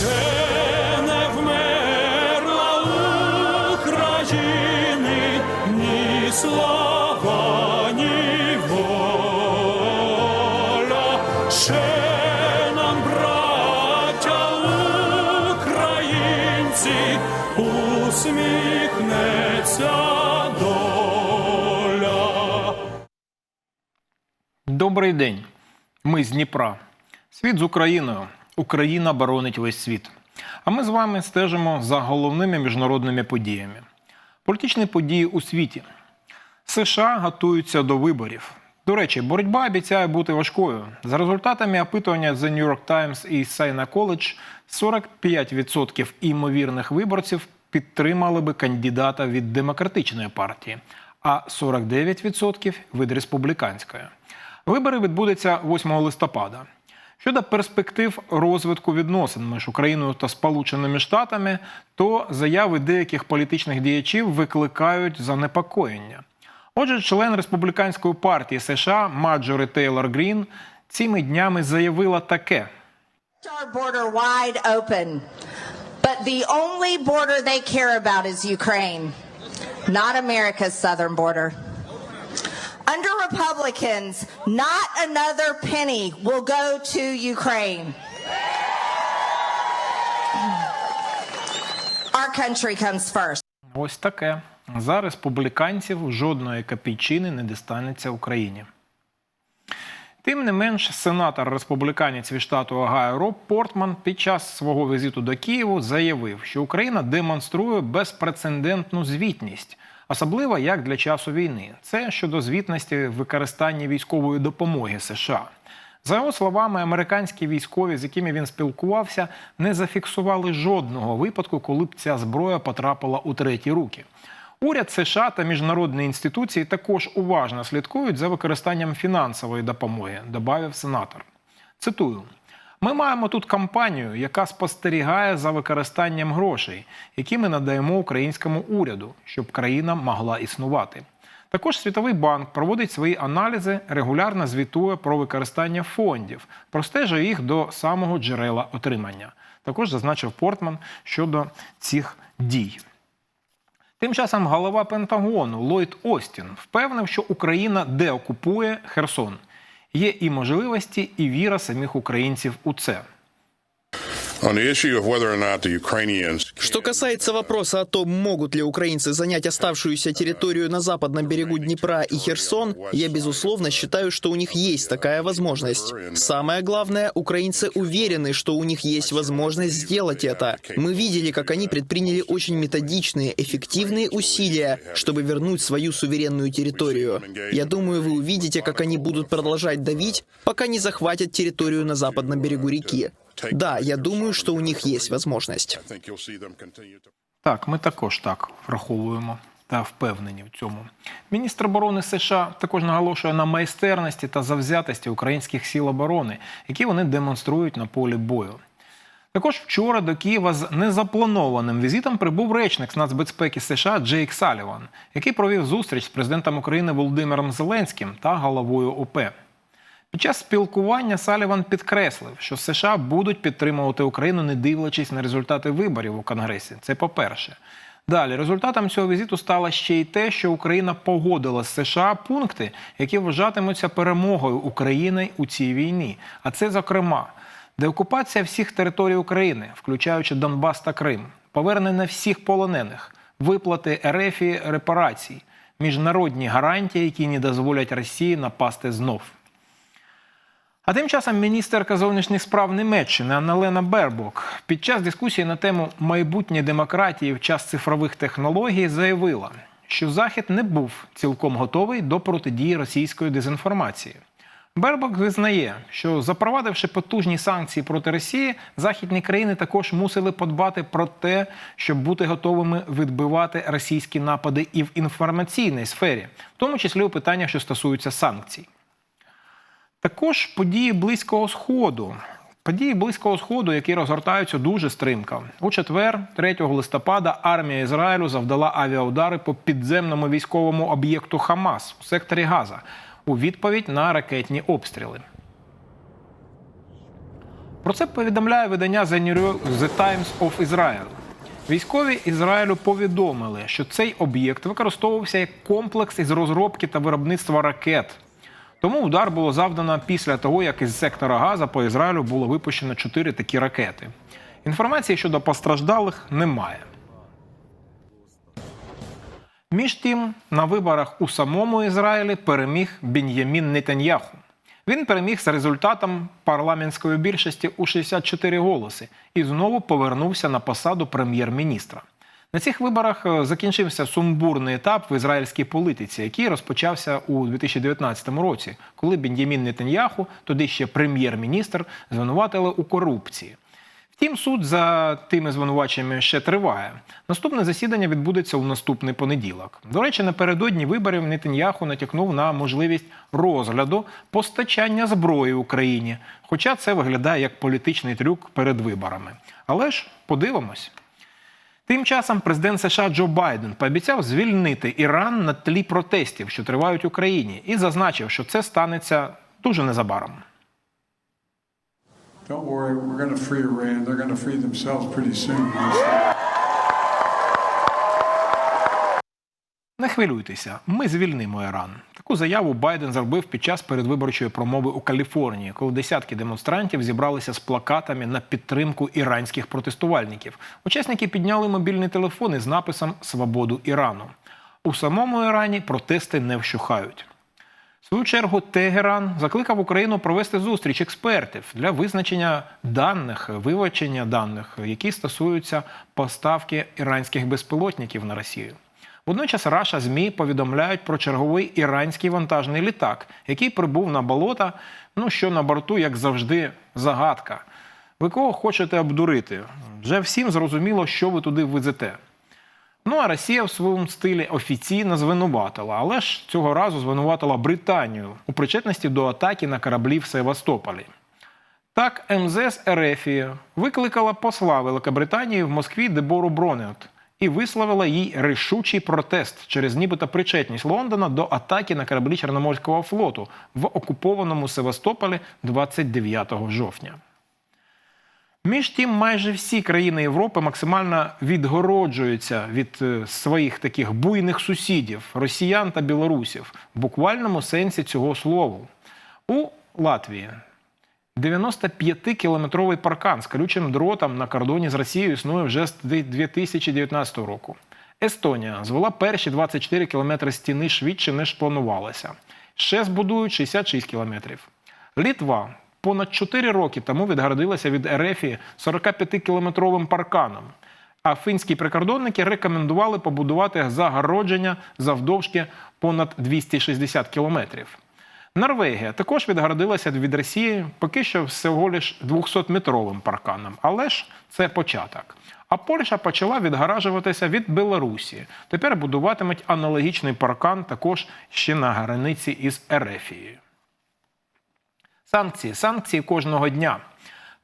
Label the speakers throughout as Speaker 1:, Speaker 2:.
Speaker 1: Ще не вмерла України слава. Ще нам, браття українці, усміхнеться.
Speaker 2: Добрий день. Ми з Дніпра. Світ з Україною. Україна боронить весь світ. А ми з вами стежимо за головними міжнародними подіями. Політичні події у світі. США готуються до виборів. До речі, боротьба обіцяє бути важкою. За результатами опитування The New York Times і Сайна College, 45% імовірних виборців підтримали би кандидата від демократичної партії, а 49% від республіканської. Вибори відбудуться 8 листопада. Щодо перспектив розвитку відносин між Україною та Сполученими Штатами, то заяви деяких політичних діячів викликають занепокоєння. Отже, член республіканської партії США Маджори Тейлор Грін цими днями заявила таке.
Speaker 3: But the only border they care about is Ukraine, not America's southern border. Republicans, not another penny will go to Ukraine. Our country comes first.
Speaker 2: ось таке. За республіканців жодної копійчини не дістанеться Україні. Тим не менш, сенатор республіканець від штату Огайо Роб Портман під час свого візиту до Києву заявив, що Україна демонструє безпрецедентну звітність, особливо як для часу війни. Це щодо звітності використання військової допомоги США. За його словами, американські військові, з якими він спілкувався, не зафіксували жодного випадку, коли б ця зброя потрапила у треті руки. Уряд США та міжнародні інституції також уважно слідкують за використанням фінансової допомоги, додав сенатор. Цитую. Ми маємо тут кампанію, яка спостерігає за використанням грошей, які ми надаємо українському уряду, щоб країна могла існувати. Також Світовий банк проводить свої аналізи, регулярно звітує про використання фондів, простежує їх до самого джерела отримання. Також зазначив Портман щодо цих дій. Тим часом голова Пентагону Ллойд Остін впевнив, що Україна деокупує Херсон. Є і можливості, і віра самих українців у це.
Speaker 4: Что касается вопроса о том, могут ли украинцы занять оставшуюся территорию на западном берегу Днепра и Херсон, я безусловно считаю, что у них есть такая возможность. Самое главное, украинцы уверены, что у них есть возможность сделать это. Мы видели, как они предприняли очень методичные, эффективные усилия, чтобы вернуть свою суверенную территорию. Я думаю, вы увидите, как они будут продолжать давить, пока не захватят территорию на западном берегу реки. Да, я думаю, что у них есть возможность.
Speaker 2: Так, ми також так враховуємо та впевнені в цьому. Міністр оборони США також наголошує на майстерності та завзятості українських сил оборони, які вони демонструють на полі бою. Також вчора до Києва з незапланованим візитом прибув речник з нацбезпеки США Джейк Саліван, який провів зустріч з президентом України Володимиром Зеленським та головою ОП. Під час спілкування Саліван підкреслив, що США будуть підтримувати Україну, не дивлячись на результати виборів у Конгресі. Це по-перше. Далі, результатом цього візиту стало ще й те, що Україна погодила з США пункти, які вважатимуться перемогою України у цій війні. А це, зокрема, деокупація всіх територій України, включаючи Донбас та Крим, повернення всіх полонених, виплати РФ репарацій, міжнародні гарантії, які не дозволять Росії напасти знов. А тим часом міністерка зовнішніх справ Німеччини Анналена Бербок під час дискусії на тему майбутнє демократії в час цифрових технологій заявила, що Захід не був цілком готовий до протидії російської дезінформації. Бербок визнає, що запровадивши потужні санкції проти Росії, західні країни також мусили подбати про те, щоб бути готовими відбивати російські напади і в інформаційній сфері, в тому числі у питаннях, що стосуються санкцій. Також події близького сходу. Події близького сходу, які розгортаються дуже стримко. У четвер, 3 листопада, армія Ізраїлю завдала авіаудари по підземному військовому об'єкту Хамас у секторі Газа у відповідь на ракетні обстріли. Про це повідомляє видання The Times of Israel. Військові Ізраїлю повідомили, що цей об'єкт використовувався як комплекс із розробки та виробництва ракет. Тому удар було завдано після того, як із сектора Газа по Ізраїлю було випущено чотири такі ракети. Інформації щодо постраждалих немає. Між тим, на виборах у самому Ізраїлі переміг Бен'ямін Нетаньяху. Він переміг за результатом парламентської більшості у 64 голоси і знову повернувся на посаду прем'єр-міністра. На цих виборах е, закінчився сумбурний етап в ізраїльській політиці, який розпочався у 2019 році, коли Бен'ямін Нетаньяху, тоді ще прем'єр-міністр, звинуватили у корупції. Втім, суд за тими звинуваченнями ще триває. Наступне засідання відбудеться у наступний понеділок. До речі, напередодні виборів Нетаньяху натякнув на можливість розгляду постачання зброї Україні. Хоча це виглядає як політичний трюк перед виборами. Але ж подивимось. Тим часом президент США Джо Байден пообіцяв звільнити Іран на тлі протестів, що тривають в Україні, і зазначив, що це станеться дуже незабаром.
Speaker 5: Don't worry, we're going to free Iran. They're going to free themselves pretty soon.
Speaker 2: Хвилюйтеся, ми звільнимо Іран. Таку заяву Байден зробив під час передвиборчої промови у Каліфорнії, коли десятки демонстрантів зібралися з плакатами на підтримку іранських протестувальників. Учасники підняли мобільні телефони з написом Свободу Ірану. У самому Ірані протести не вщухають. В свою чергу Тегеран закликав Україну провести зустріч експертів для визначення даних, вивчення даних, які стосуються поставки іранських безпілотників на Росію. Водночас Раша ЗМІ повідомляють про черговий іранський вантажний літак, який прибув на болота. Ну що на борту, як завжди, загадка. Ви кого хочете обдурити? Вже всім зрозуміло, що ви туди везете. Ну а Росія в своєму стилі офіційно звинуватила, але ж цього разу звинуватила Британію у причетності до атаки на кораблі в Севастополі. Так, МЗС РФ викликала посла Великобританії в Москві Дебору Бронет і висловила їй рішучий протест через нібито причетність Лондона до атаки на кораблі Чорноморського флоту в окупованому Севастополі 29 жовтня. Між тим, майже всі країни Європи максимально відгороджуються від е, своїх таких буйних сусідів росіян та білорусів в буквальному сенсі цього слова. У Латвії 95-кілометровий паркан з колючим дротом на кордоні з Росією існує вже з 2019 року. Естонія звела перші 24 кілометри стіни швидше, ніж планувалося. Ще збудують 66 кілометрів. Літва понад 4 роки тому відгородилася від РФ 45-кілометровим парканом. А фінські прикордонники рекомендували побудувати загородження завдовжки понад 260 кілометрів. Норвегія також відгородилася від Росії поки що всього лиш 200-метровим парканом, але ж це початок. А Польща почала відгаражуватися від Білорусі. Тепер будуватимуть аналогічний паркан також ще на границі із Ерефією. Санкції, санкції кожного дня.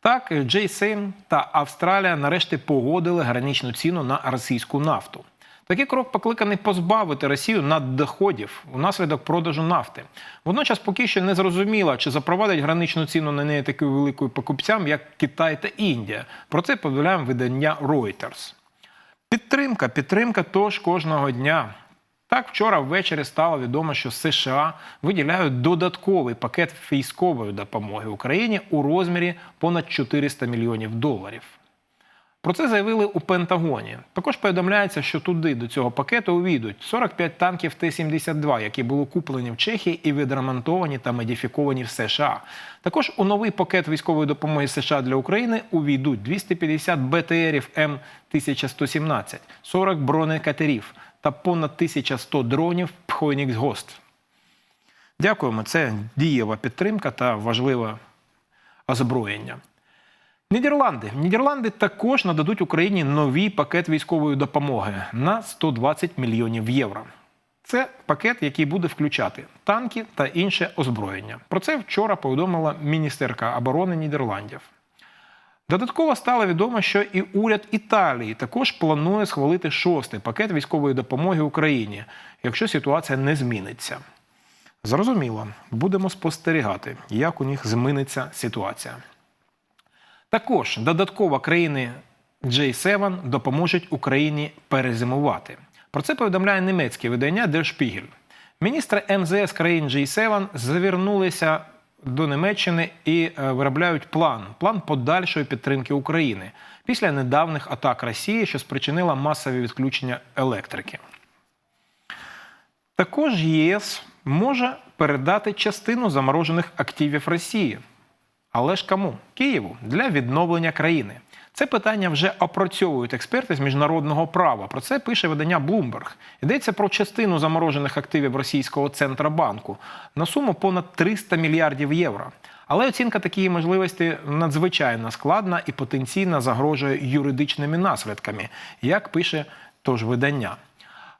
Speaker 2: Так, J7 та Австралія нарешті погодили граничну ціну на російську нафту. Такий крок покликаний позбавити Росію наддоходів унаслідок продажу нафти. Водночас поки що не зрозуміло, чи запровадять граничну ціну на неї такою великою покупцям, як Китай та Індія. Про це повідомляє видання Reuters. Підтримка, підтримка тож кожного дня. Так, вчора ввечері стало відомо, що США виділяють додатковий пакет військової допомоги Україні у розмірі понад 400 мільйонів доларів. Про це заявили у Пентагоні. Також повідомляється, що туди до цього пакету увійдуть 45 танків Т-72, які були куплені в Чехії і відремонтовані та модифіковані в США. Також у новий пакет військової допомоги США для України увійдуть 250 БТРів М1117, 40 бронекатерів та понад 1100 дронів Пхойнікс Гост. Дякуємо. Це дієва підтримка та важливе озброєння. Нідерланди. Нідерланди також нададуть Україні новий пакет військової допомоги на 120 мільйонів євро. Це пакет, який буде включати танки та інше озброєння. Про це вчора повідомила міністерка оборони Нідерландів. Додатково стало відомо, що і уряд Італії також планує схвалити шостий пакет військової допомоги Україні, якщо ситуація не зміниться. Зрозуміло, будемо спостерігати, як у них зміниться ситуація. Також додатково країни J7 допоможуть Україні перезимувати. Про це повідомляє німецьке видання Der Spiegel. Міністри МЗС країн G7 завернулися до Німеччини і е, виробляють план план подальшої підтримки України після недавніх атак Росії, що спричинила масові відключення електрики. Також ЄС може передати частину заморожених активів Росії. Але ж кому? Києву для відновлення країни. Це питання вже опрацьовують експерти з міжнародного права. Про це пише видання Bloomberg. Йдеться про частину заморожених активів російського центробанку на суму понад 300 мільярдів євро. Але оцінка такої можливості надзвичайно складна і потенційно загрожує юридичними наслідками, як пише тож видання.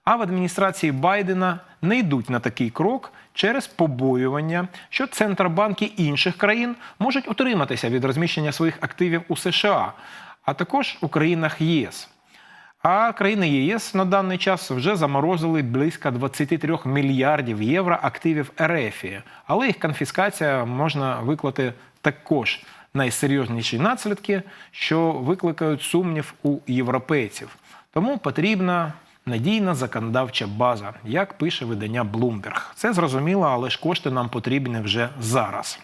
Speaker 2: А в адміністрації Байдена не йдуть на такий крок через побоювання, що центробанки інших країн можуть утриматися від розміщення своїх активів у США, а також у країнах ЄС. А країни ЄС на даний час вже заморозили близько 23 мільярдів євро активів РФ. Але їх конфіскація можна виклати також найсерйозніші наслідки, що викликають сумнів у європейців. Тому потрібна надійна законодавча база, як пише видання Bloomberg. Це зрозуміло, але ж кошти нам потрібні вже зараз.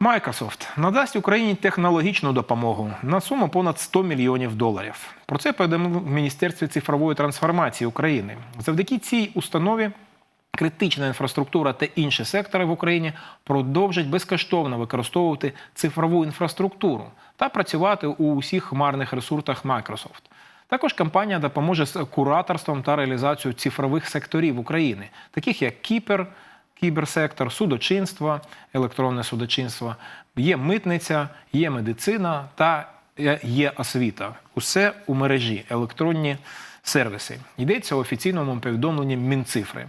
Speaker 2: Microsoft надасть Україні технологічну допомогу на суму понад 100 мільйонів доларів. Про це повідомили в Міністерстві цифрової трансформації України. Завдяки цій установі критична інфраструктура та інші сектори в Україні продовжать безкоштовно використовувати цифрову інфраструктуру та працювати у усіх хмарних ресурсах Microsoft. Також компанія допоможе з кураторством та реалізацією цифрових секторів України, таких як Кіпер, кіберсектор, судочинство, електронне судочинство, є митниця, є медицина та є освіта. Усе у мережі, електронні сервіси. Йдеться у офіційному повідомленні Мінцифри.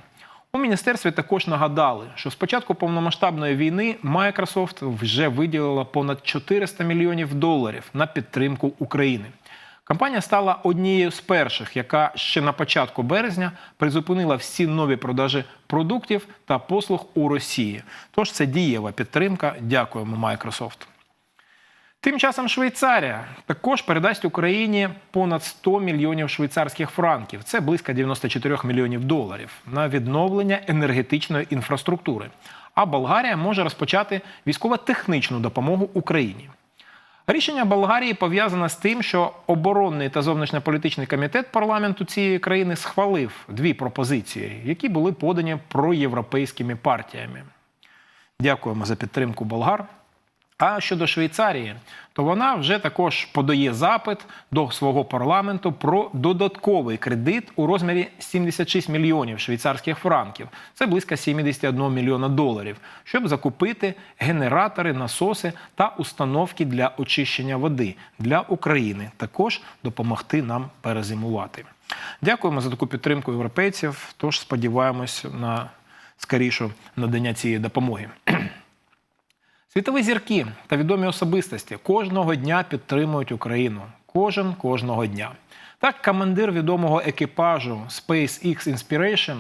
Speaker 2: У міністерстві також нагадали, що з початку повномасштабної війни Microsoft вже виділила понад 400 мільйонів доларів на підтримку України. Компанія стала однією з перших, яка ще на початку березня призупинила всі нові продажі продуктів та послуг у Росії. Тож це дієва підтримка. Дякуємо Microsoft. Тим часом Швейцарія також передасть Україні понад 100 мільйонів швейцарських франків. Це близько 94 мільйонів доларів на відновлення енергетичної інфраструктури. А Болгарія може розпочати військово-технічну допомогу Україні. Рішення Болгарії пов'язане з тим, що оборонний та зовнішньополітичний комітет парламенту цієї країни схвалив дві пропозиції, які були подані проєвропейськими партіями. Дякуємо за підтримку болгар. А щодо Швейцарії, то вона вже також подає запит до свого парламенту про додатковий кредит у розмірі 76 мільйонів швейцарських франків. Це близько 71 мільйона доларів, щоб закупити генератори, насоси та установки для очищення води для України. Також допомогти нам перезимувати. Дякуємо за таку підтримку європейців. Тож сподіваємось на скорішу надання цієї допомоги. Світові зірки та відомі особистості кожного дня підтримують Україну. Кожен кожного дня. Так, командир відомого екіпажу SpaceX Inspiration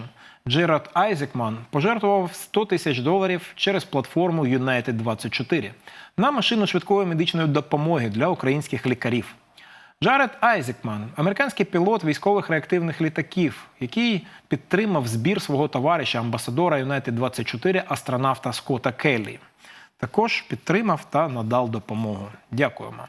Speaker 2: Джерард Айзекман пожертвував 100 тисяч доларів через платформу United 24 на машину швидкої медичної допомоги для українських лікарів. Джаред Айзекман, американський пілот військових реактивних літаків, який підтримав збір свого товариша, амбасадора United 24 астронавта Скотта Келлі також підтримав та надав допомогу. Дякуємо.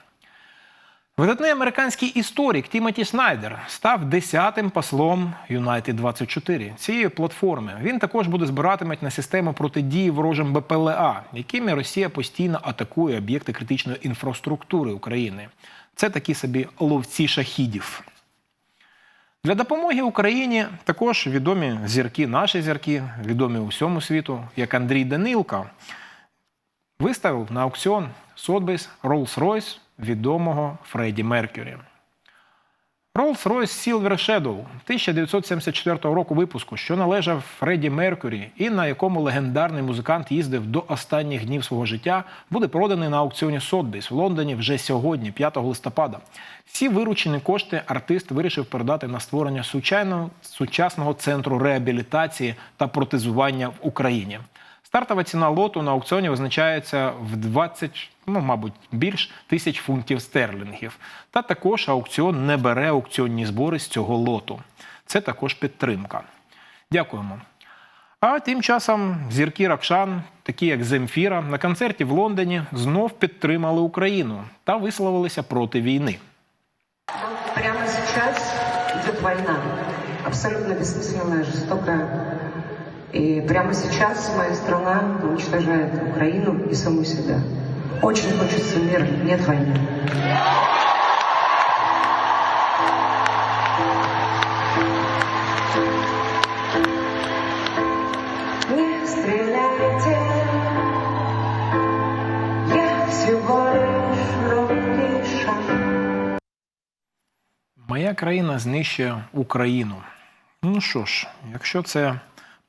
Speaker 2: Видатний американський історик Тімоті Снайдер став 10-тим послом United 24 цієї платформи. Він також буде збиратиме на систему протидії ворожим БПЛА, якими Росія постійно атакує об'єкти критичної інфраструктури України. Це такі собі ловці шахідів. Для допомоги Україні також відомі зірки, наші зірки, відомі усьому світу, як Андрій Данилко виставив на аукціон Sotheby's Rolls-Royce відомого Фредді Меркюрі. Rolls-Royce Silver Shadow 1974 року випуску, що належав Фредді Меркюрі, і на якому легендарний музикант їздив до останніх днів свого життя, буде проданий на аукціоні Sotheby's в Лондоні вже сьогодні, 5 листопада. Всі виручені кошти артист вирішив передати на створення сучасного центру реабілітації та протезування в Україні. Стартова ціна лоту на аукціоні визначається в 20, ну, мабуть, більш тисяч фунтів стерлінгів. Та також аукціон не бере аукціонні збори з цього лоту. Це також підтримка. Дякуємо. А тим часом зірки Ракшан, такі як Земфіра, на концерті в Лондоні знов підтримали Україну та висловилися проти війни.
Speaker 6: Прямо сейчас идет война, абсолютно бессмысленная, жестокая. И прямо сейчас моя страна уничтожает Украину и саму себя. Очень хочется мира, нет войны. Не стреляйте, я всего.
Speaker 2: Моя країна знищує Україну. Ну що ж, якщо це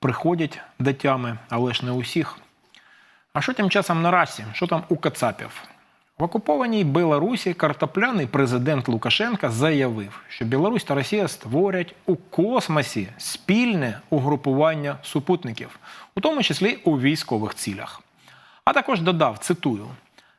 Speaker 2: приходять дитями, але ж не усіх. А що тим часом на расі? Що там у Кацапів? В окупованій Білорусі картопляний президент Лукашенка заявив, що Білорусь та Росія створять у космосі спільне угрупування супутників, у тому числі у військових цілях. А також додав, цитую: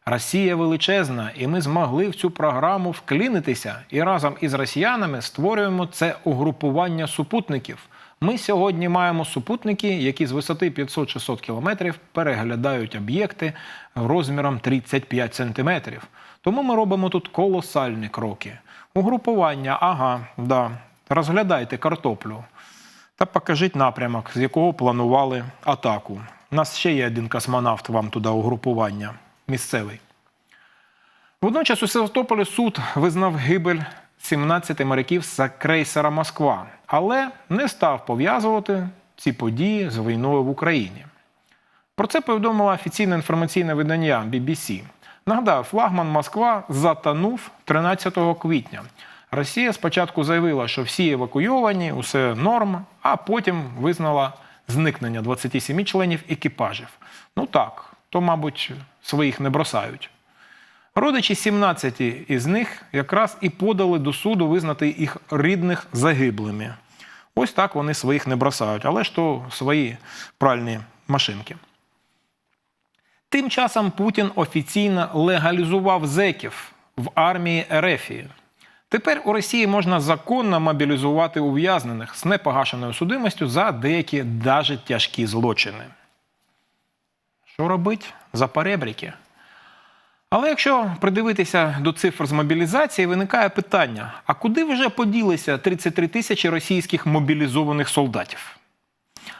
Speaker 2: Росія величезна, і ми змогли в цю програму вклінитися і разом із росіянами створюємо це угрупування супутників. Ми сьогодні маємо супутники, які з висоти 500-600 кілометрів переглядають об'єкти розміром 35 сантиметрів. Тому ми робимо тут колосальні кроки. Угрупування, ага, да. Розглядайте картоплю та покажіть напрямок, з якого планували атаку. У нас ще є один космонавт вам туди угрупування місцевий. Водночас у Севастополі суд визнав гибель 17 моряків з крейсера Москва, але не став пов'язувати ці події з війною в Україні. Про це повідомило офіційне інформаційне видання BBC. Нагадаю, флагман Москва затонув 13 квітня. Росія спочатку заявила, що всі евакуйовані, усе норм, а потім визнала зникнення 27 членів екіпажів. Ну так, то, мабуть, своїх не бросають. Родичі 17 із них якраз і подали до суду визнати їх рідних загиблими. Ось так вони своїх не бросають, але ж то свої пральні машинки. Тим часом Путін офіційно легалізував зеків в армії Ерефії. Тепер у Росії можна законно мобілізувати ув'язнених з непогашеною судимостю за деякі даже тяжкі злочини. Що робить за перебріки? Але якщо придивитися до цифр з мобілізації, виникає питання: а куди вже поділися 33 тисячі російських мобілізованих солдатів?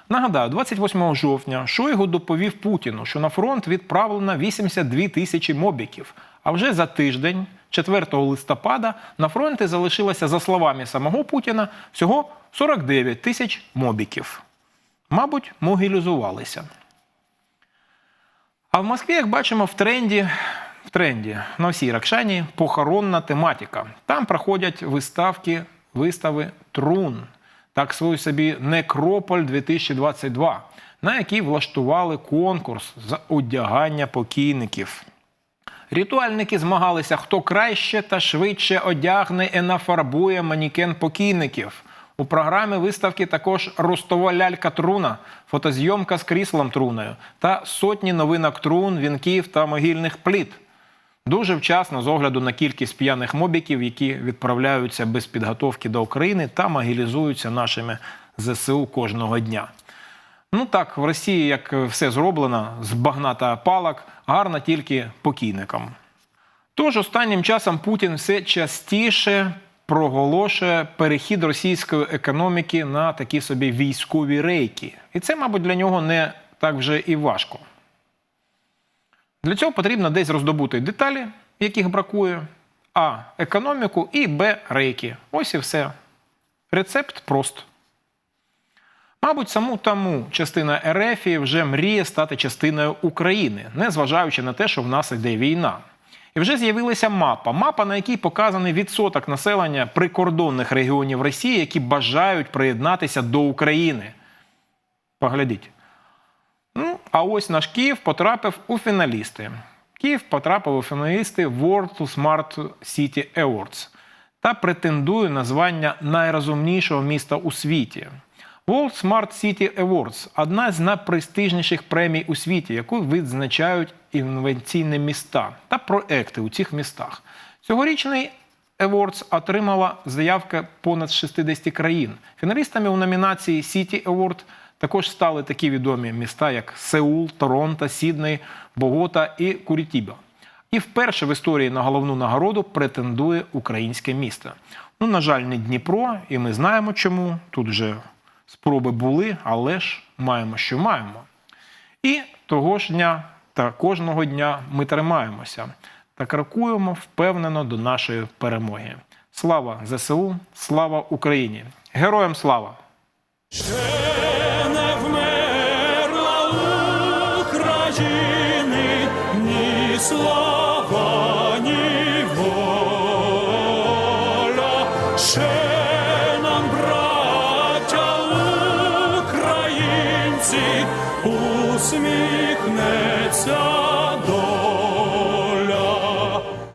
Speaker 2: Нагадаю, 28 жовтня Шойгу доповів Путіну, що на фронт відправлено 82 тисячі мобіків. А вже за тиждень, 4 листопада, на фронті залишилося, за словами самого Путіна, всього 49 тисяч мобіків. Мабуть, могілізувалися. А в Москві, як бачимо, в тренді, тренді на всій Ракшані похоронна тематика. Там проходять виставки, вистави трун, так свою собі Некрополь 2022, на якій влаштували конкурс з одягання покійників. Ритуальники змагалися, хто краще та швидше одягне і нафарбує манікен покійників. У програмі виставки також ростова лялька труна, фотозйомка з кріслом труною та сотні новинок трун, вінків та могильних пліт. Дуже вчасно з огляду на кількість п'яних мобіків, які відправляються без підготовки до України та могилізуються нашими ЗСУ кожного дня. Ну так, в Росії, як все зроблено, з багна та палок, гарно тільки покійникам. Тож останнім часом Путін все частіше проголошує перехід російської економіки на такі собі військові рейки. І це, мабуть, для нього не так вже і важко. Для цього потрібно десь роздобути деталі, яких бракує, а економіку і Б рейки. Ось і все. Рецепт прост. Мабуть, саму тому частина РФ вже мріє стати частиною України, незважаючи на те, що в нас йде війна. І вже з'явилася мапа. Мапа, на якій показаний відсоток населення прикордонних регіонів Росії, які бажають приєднатися до України. Поглядіть. Ну, а ось наш Київ потрапив у фіналісти. Київ потрапив у фіналісти World to Smart City Awards та претендує на звання найрозумнішого міста у світі. World Smart City Awards – одна з найпрестижніших премій у світі, яку відзначають інноваційні міста та проекти у цих містах. Цьогорічний Awards отримала заявка понад 60 країн. Фіналістами у номінації City Award також стали такі відомі міста, як Сеул, Торонто, Сідней, Богота і Курітіба. І вперше в історії на головну нагороду претендує українське місто. Ну, на жаль, не Дніпро, і ми знаємо чому. Тут вже спроби були, але ж маємо, що маємо. І того ж дня та кожного дня ми тримаємося та крокуємо впевнено до нашої перемоги. Слава ЗСУ, слава Україні! Героям слава!
Speaker 1: Ні